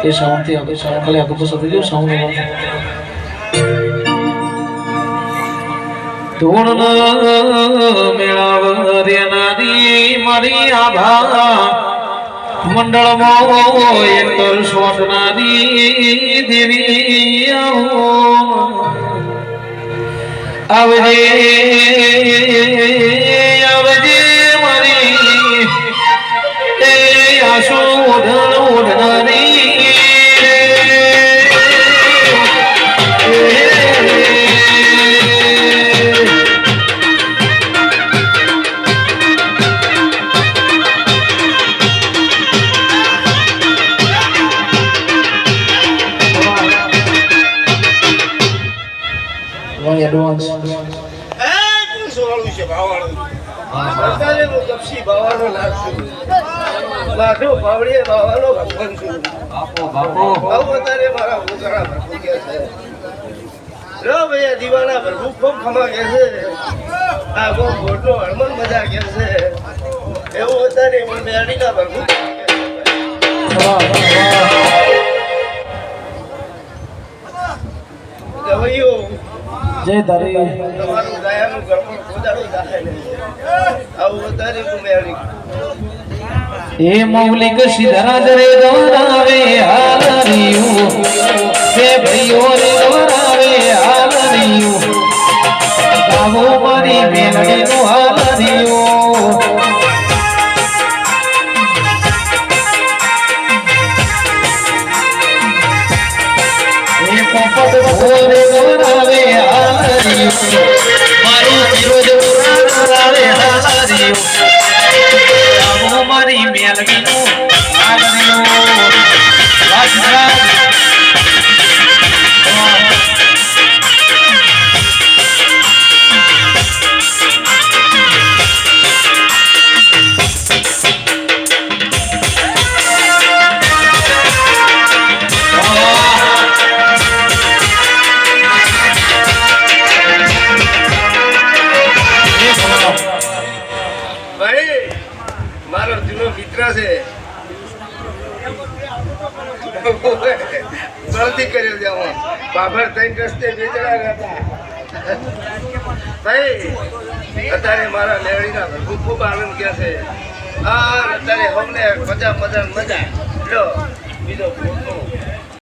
એ સાઉન્ડથી આગળ સાઉન્ડ ખાલી આગળ પસાર થઈ ગયું મારી આભા મંડળમાં એક સ્વપ્નાની દેવી આવો એડવાન્સ એ પૂછવાળું છે ભાવાળું. અત્યારે હું કપસી ભાવાનો છું. માધવ ભાવડીએ ભાવાનો ભગવાન છું. ભાવ અત્યારે મારા ભૂતળા ભરપૂર કે છે. રો ભૈયા દીવાના ભરપૂર ખૂબ ખમા કે છે. આ બહુ મોટો હળમલ મજા કે છે. એવું અત્યારે હું મેરડીના ભરપૂર કે છે. ગવૈયો, હું મેરડી એ મૌલિક સિદ્ધરાજ રે દોરાવે હાલરિયું કે ભૈયો રે દોરાવે હાલરિયું ગાવો મારી મેલડી નું હાલરિયું મારું ફિરોજ મારો જૂનો મિત્ર છે. ગલતી કર્યો છે હું બાબર ત્રણ રસ્તે ભાઈ, અત્યારે મારા લેવડીના ખૂબ ખૂબ આનંદ ક્યાં છે. હા, અત્યારે અમને મજા મજા મજા. બીજો